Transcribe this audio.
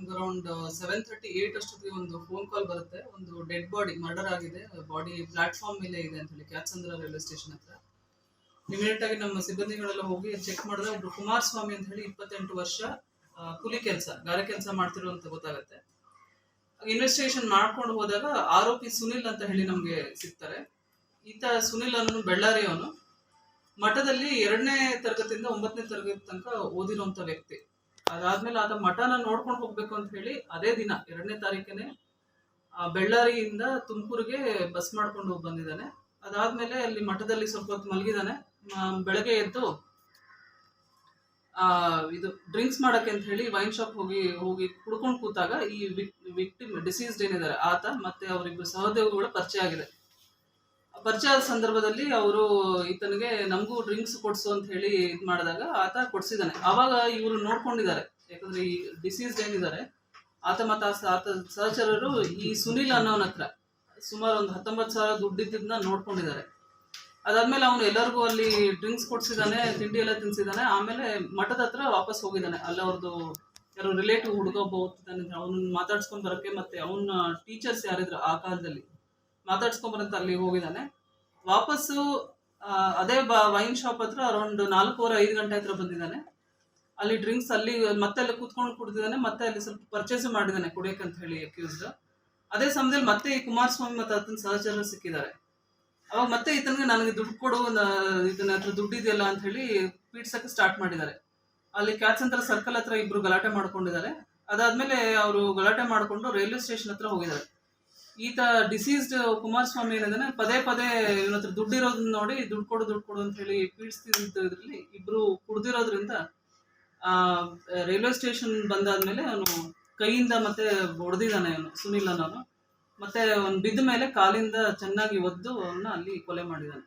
ನಮ್ಗೆ around seven thirty eight ಅಷ್ಟೊತ್ತಿಗೆ ಒಂದು ಫೋನ್ ಕಾಲ್ ಬರುತ್ತೆ. ಒಂದು ಡೆಡ್ ಬಾಡಿ ಮರ್ಡರ್ ಆಗಿದೆ. ಬಾಡಿ ಪ್ಲಾಟ್ಫಾರ್ಮ್ ಮೇಲೆ ಇದೆ ಅಂತ ಹೇಳಿ ಕ್ಯಾತ್ಸಂದ್ರ ರೈಲ್ವೆ ಸ್ಟೇಷನ್ ಹತ್ರ. ಇಮಿಡಿಯೇಟ್ ಆಗಿ ನಮ್ಮ ಸಿಬ್ಬಂದಿಗಳೆಲ್ಲ ಹೋಗಿ ಚೆಕ್ ಮಾಡಿದ್ರೆ ಒಬ್ರು ಕುಮಾರಸ್ವಾಮಿ ಅಂತ ಹೇಳಿ ಇಪ್ಪತ್ತೆಂಟು ವರ್ಷ ಕೂಲಿ ಕೆಲಸ, ಗಾರೆ ಕೆಲಸ ಮಾಡ್ತಿರೋ ಅಂತ ಗೊತ್ತಾಗುತ್ತೆ. ಇನ್ವೆಸ್ಟಿಗೇಷನ್ ಮಾಡ್ಕೊಂಡು ಹೋದಾಗ ಆರೋಪಿ ಸುನಿಲ್ ಅಂತ ಹೇಳಿ ನಮಗೆ ಸಿಗ್ತಾರೆ. ಈತ ಸುನಿಲ್ ಅನ್ನೋನು ಬೆಳ್ಳಾರಿಯವನು. ಮಠದಲ್ಲಿ ಎರಡನೇ ತರಗತಿಯಿಂದ ಒಂಬತ್ತನೇ ತರಗತಿ ತನಕ ಓದಿರುವಂತ ವ್ಯಕ್ತಿ. ಅದಾದ್ಮೇಲೆ ಅದ ಮಠನ ನೋಡ್ಕೊಂಡು ಹೋಗ್ಬೇಕು ಅಂತ ಹೇಳಿ ಅದೇ ದಿನ, ಎರಡನೇ ತಾರೀಕೇನೆ ಬೆಳ್ಳಾರಿಯಿಂದ ತುಮಕೂರಿಗೆ ಬಸ್ ಮಾಡ್ಕೊಂಡು ಬಂದಿದ್ದಾನೆ. ಅದಾದ್ಮೇಲೆ ಅಲ್ಲಿ ಮಠದಲ್ಲಿ ಸ್ವಲ್ಪ ಹೊತ್ತು ಮಲಗಿದಾನೆ ಬೆಳಗ್ಗೆ ಎದ್ದು, ಆ ಇದು ಡ್ರಿಂಕ್ಸ್ ಮಾಡಕ್ಕೆ ಅಂತ ಹೇಳಿ ವೈನ್ ಶಾಪ್ ಹೋಗಿ ಹೋಗಿ ಕುಡ್ಕೊಂಡು ಕೂತಾಗ ಈ ವಿಕ್ಟಿಮ್ ಡಿಸೀಸ್ಡ್ ಏನಿದ್ದಾರೆ, ಆತ ಮತ್ತೆ ಅವರಿಬ್ಬರು ಸಹೋದ್ಯೋಗಿಗಳ ಪರಿಚಯ ಆಗಿದೆ ಆ ಪರಿಚಯ ಸಂದರ್ಭದಲ್ಲಿ ಅವರು ಈತನಿಗೆ ನಮಗೂ ಡ್ರಿಂಕ್ಸ್ ಕೊಡಿಸು ಅಂತ ಹೇಳಿ ಇದು ಮಾಡಿದಾಗ ಆತ ಕೊಡಿಸಿದ್ದಾನೆ. ಆವಾಗ ಇವರು ನೋಡ್ಕೊಂಡಿದ್ದಾರೆ. ಯಾಕಂದ್ರೆ ಈ ಡಿಸೀಸ್ ಏನಿದ್ದಾರೆ, ಆತ ಮತ್ತು ಆತ ಸಹಚರರು ಈ ಸುನಿಲ್ ಅನ್ನೋನ ಹತ್ರ ಸುಮಾರು ಒಂದು ಹತ್ತೊಂಬತ್ತು ಸಾವಿರ ದುಡ್ಡಿದ್ದನ್ನ ನೋಡ್ಕೊಂಡಿದ್ದಾರೆ. ಅದಾದ್ಮೇಲೆ ಅವನು ಎಲ್ಲರಿಗೂ ಅಲ್ಲಿ ಡ್ರಿಂಕ್ಸ್ ಕೊಡ್ಸಿದಾನೆ ತಿಂಡಿ ಎಲ್ಲ ತಿನ್ಸಿದಾನೆ ಆಮೇಲೆ ಮಠದ ಹತ್ರ ವಾಪಸ್ ಹೋಗಿದ್ದಾನೆ. ಅಲ್ಲಿ ಅವ್ರದ್ದು ಯಾರೋ ರಿಲೇಟಿವ್ ಹುಡುಗ ಒಬ್ಬ ಓದ್ತಿದ್ದಾನೆ, ಅವನನ್ನ ಮಾತಾಡ್ಸ್ಕೊಂಡ್ ಬರೋಕ್ಕೆ ಮತ್ತೆ ಅವನ ಟೀಚರ್ಸ್ ಯಾರಿದ್ರು ಆ ಕಾಲದಲ್ಲಿ. ಮಾತಾಡ್ಸ್ಕೊಂಡ್ ಬರಂತ ಅಲ್ಲಿ ಹೋಗಿದ್ದಾನೆ. ವಾಪಸ್ಸು ಅದೇ ಅದೇ ವೈನ್ ಶಾಪ್ ಹತ್ರ ಅರೌಂಡ್ ನಾಲ್ಕೂವರೆ, ಐದು ಗಂಟೆ ಹತ್ರ ಬಂದಿದ್ದಾನೆ. ಅಲ್ಲಿ ಡ್ರಿಂಕ್ಸ್ ಅಲ್ಲಿ ಮತ್ತೆ ಅಲ್ಲಿ ಕೂತ್ಕೊಂಡು ಕುಡ್ದಿದ್ದಾನೆ, ಮತ್ತೆ ಅಲ್ಲಿ ಸ್ವಲ್ಪ ಪರ್ಚೇಸ್ ಮಾಡಿದ್ದಾನೆ, ಕುಡಿಯಕ್ಕೆ ಅಂತ ಹೇಳಿ ಅಕ್ಯೂಸ್ಡ್ ಅದೇ ಸಮಯದಲ್ಲಿ ಮತ್ತೆ ಈ ಕುಮಾರಸ್ವಾಮಿ ಮತ್ತೆ ಆತನ ಸಹಚರರು ಸಿಕ್ಕಿದ್ದಾರೆ. ಅವಾಗ ಮತ್ತೆ ಈತನಿಗೆ ನನಗೆ ದುಡ್ಡು ಕೊಡು ಇದನ್ನ ಹತ್ರ ದುಡ್ಡಿದೆಯಲ್ಲ ಅಂತ ಹೇಳಿ ಪೀಡ್ಸಕ್ಕೆ ಸ್ಟಾರ್ಟ್ ಮಾಡಿದ್ದಾರೆ. ಅಲ್ಲಿ ಕ್ಯಾಚ್ ಅಂತರ ಸರ್ಕಲ್ ಹತ್ರ ಇಬ್ರು ಗಲಾಟೆ ಮಾಡ್ಕೊಂಡಿದ್ದಾರೆ. ಅದಾದ್ಮೇಲೆ ಅವರು ಗಲಾಟೆ ಮಾಡಿಕೊಂಡು ರೈಲ್ವೆ ಸ್ಟೇಷನ್ ಹತ್ರ ಹೋಗಿದ್ದಾರೆ. ಈತ ಡಿಸೀಸ್ಡ್ ಕುಮಾರಸ್ವಾಮಿ ಏನಂದ್ರೆ ಪದೇ ಪದೇ ಇವನ ಹತ್ರ ದುಡ್ಡು ಇರೋದನ್ನ ನೋಡಿ ದುಡ್ಡು ಕೊಡು ದುಡ್ಡು ಕೊಡು ಅಂತ ಹೇಳಿ ಪೀಡಿಸ್ತಿದ್ರಲ್ಲಿ ಇಬ್ರು ಕುಡ್ದಿರೋದ್ರಿಂದ, ಆ, ರೈಲ್ವೆ ಸ್ಟೇಷನ್ ಬಂದಾದ್ಮೇಲೆ ಅವನು ಕೈಯಿಂದ ಮತ್ತೆ ಹೊಡೆದಿದ್ದಾನೆ ಅವನು ಸುನಿಲ್ ಅನ್ನೋನು ಮತ್ತೆ ಅವ್ನು ಬಿದ್ದ ಮೇಲೆ ಕಾಲಿಂದ ಚೆನ್ನಾಗಿ ಒದ್ದು ಅವನ್ನ ಅಲ್ಲಿ ಕೊಲೆ ಮಾಡಿದ್ದಾನೆ.